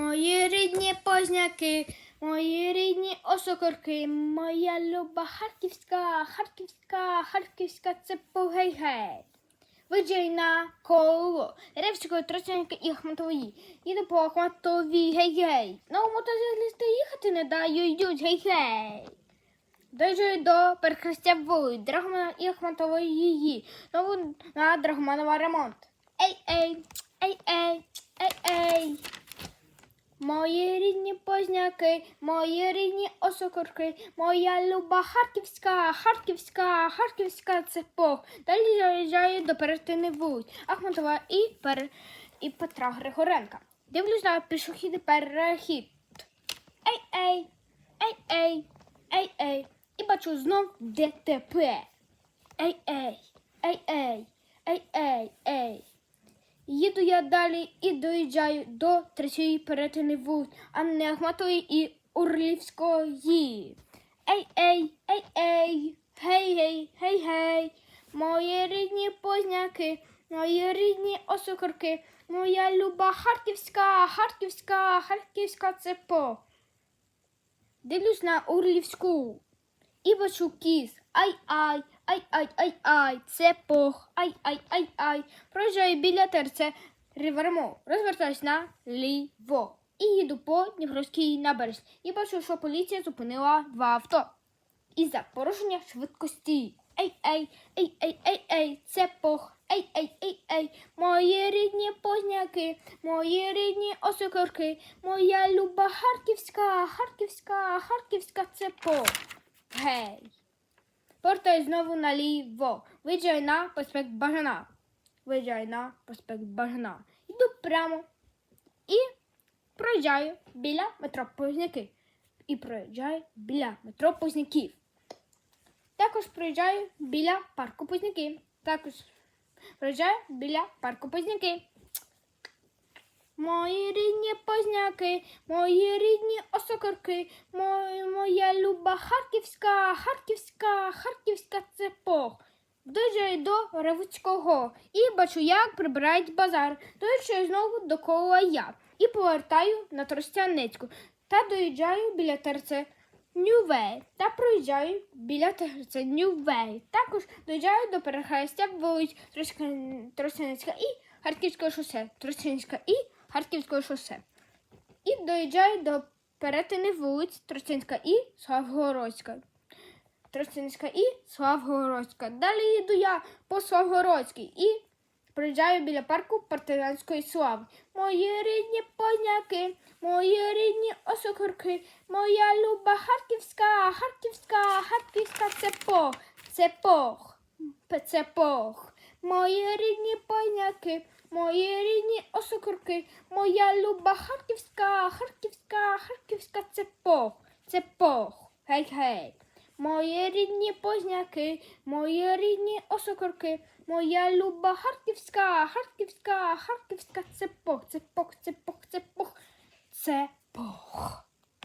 Мої рідні позняки, мої рідні осокорки, моя люба Харківська, Харківська, Харківська це гей-гей. Виїжджай на коло Ревської, Тростянки і Ахматової. Їду по Ахматовій, гей-гей. На мотоциклісти їхати не даю, йдуть, гей-гей. Доїжджаю до перехрестя вулиць, Драгомана і Ахматової її. Знову на Драгоманова ремонт. Ей, ей, ей, ей, ей, ей. Мої рідні позняки, мої рідні осокорки, моя люба Харківська, Харківська, Харківська цепох. Далі заїжджаю до перетини вулиць Ахматова і, пер... і Петра Григоренка. Дивлюсь на пішохідний перехід. Ей, ей, ей, ей, ей, ей. І бачу знов ДТП. Ей, ей, ей, ей, ей, ей, ей. Їду я далі і доїжджаю до третьої перетини вулиць Анни Ахматової і Урлівської. Ей, ей, ей, ей, гей, гей, гей, гей, мої рідні позняки, мої рідні осокорки, моя люба Харківська, Харківська, Харківська цепо. Дивлюсь на Урлівську і бачу кіс. Ай ай, ай ай ай ай, це пох, ай ай ай ай. Проїжджаю біля терце Ривермо, розвертаюсь на ліво і їду по Дніпровській набережні. І бачу, що поліція зупинила два авто. І за порушення швидкості. Ей, ей, ей, ей, ей, ей, це пох. Ей, ей, ей, ей, мої рідні позняки, мої рідні осокорки, моя люба Харківська, Харківська, Харківська це пох. Гей. Повертаю знову наліво. Виїжджаю на проспект Бажана. Виїжджаю на проспект Бажана. Йду прямо і проїжджаю біля метро Позняки. І проїжджаю біля метро Позняків. Також проїжджаю біля парку Позняки. Також проїжджаю біля парку Позняки. Мої рідні позняки, мої рідні осокорки, мої, моя люба Харківська, Харківська, Харківська цепох. Доїжджаю до Ревуцького і бачу, як прибирають базар. Доїжджаю знову до кола я і повертаю на Тростянецьку та доїжджаю біля терце Нювей та проїжджаю біля терце Нювей. Також доїжджаю до перехрестя вулиць Тростя- Тростянецька і Харківського шосе. Тростянецька і Харківського шосе. І доїжджаю до перетини вулиць Тростянська і Славгородська. Тростянська і Славгородська. Далі їду я по Славгородській і приїжджаю біля парку партизанської слави. Мої рідні позняки, мої рідні осокорки, моя люба Харківська, Харківська, Харківська цепох, цепох, п- цепох. Мої рідні позняки, мої рідні осокорки, моя люба Харківська, Харківська, Харківська цепох, цепох, гей-гей. Мої рідні позняки, мої рідні осокорки, моя люба Харківська, Харківська, Харківська цепох, цепох, цепох, цепох, цепох.